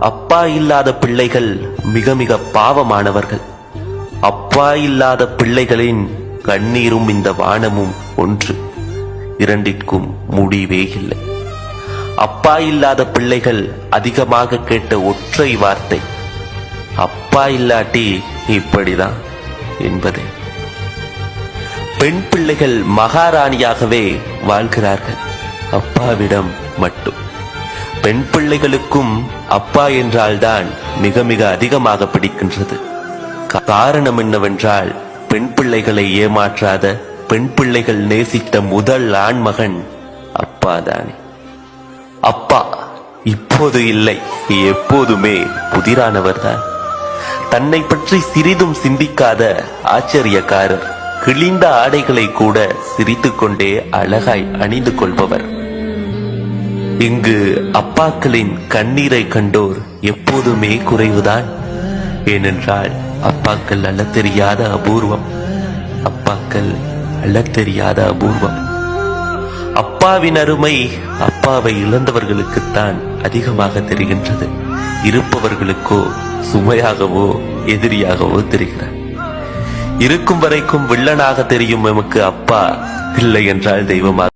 அப்பா இல்லாத பிள்ளைகள் மிக மிக பாவமானவர்கள். அப்பா இல்லாத பிள்ளைகளின் கண்ணீரும் இந்த வானமும் ஒன்று. இரண்டிற்கும் முடிவே இல்லை. அப்பா இல்லாத பிள்ளைகள் அதிகமாக கேட்ட ஒற்றை வார்த்தை அப்பா இல்லாட்டி இப்படிதான் என்பதே. பெண் பிள்ளைகள் மகாராணியாகவே வாழ்கிறார்கள். அப்பாவிடம் மட்டும். பெண் பிள்ளைகளுக்கும் அப்பா என்றால்தான் மிக மிக அதிகமாக பிடிக்கின்றது. காரணம் என்னவென்றால் பெண் பிள்ளைகளை ஏமாற்றாத பெண் பிள்ளைகள் நேசித்த முதல் ஆண்மகன் அப்பாதானே. அப்பா இப்போது இல்லை எப்போதுமே புதிரானவர்தான். தன்னை பற்றி சிறிதும் சிந்திக்காத ஆச்சரியக்காரர் கிழிந்த ஆடைகளை கூட சிரித்துக்கொண்டே அழகாய் அணிந்து கொள்பவர். இங்கு அப்பாக்களின் கண்ணீரை கண்டோர் எப்போதுமே குறைவுதான். ஏனென்றால் அப்பாக்கள் அல்ல தெரியாத அபூர்வம். அப்பாக்கள் அல்ல தெரியாத அபூர்வம். அப்பாவின் அருமை அப்பாவை இழந்தவர்களுக்குத்தான் அதிகமாக தெரிகின்றது. இருப்பவர்களுக்கோ சுமையாகவோ எதிரியாகவோ தெரிகிறார் இருக்கும் வரைக்கும் வில்லனாக தெரியும் எமக்கு அப்பா இல்லை என்றால் தெய்வமாக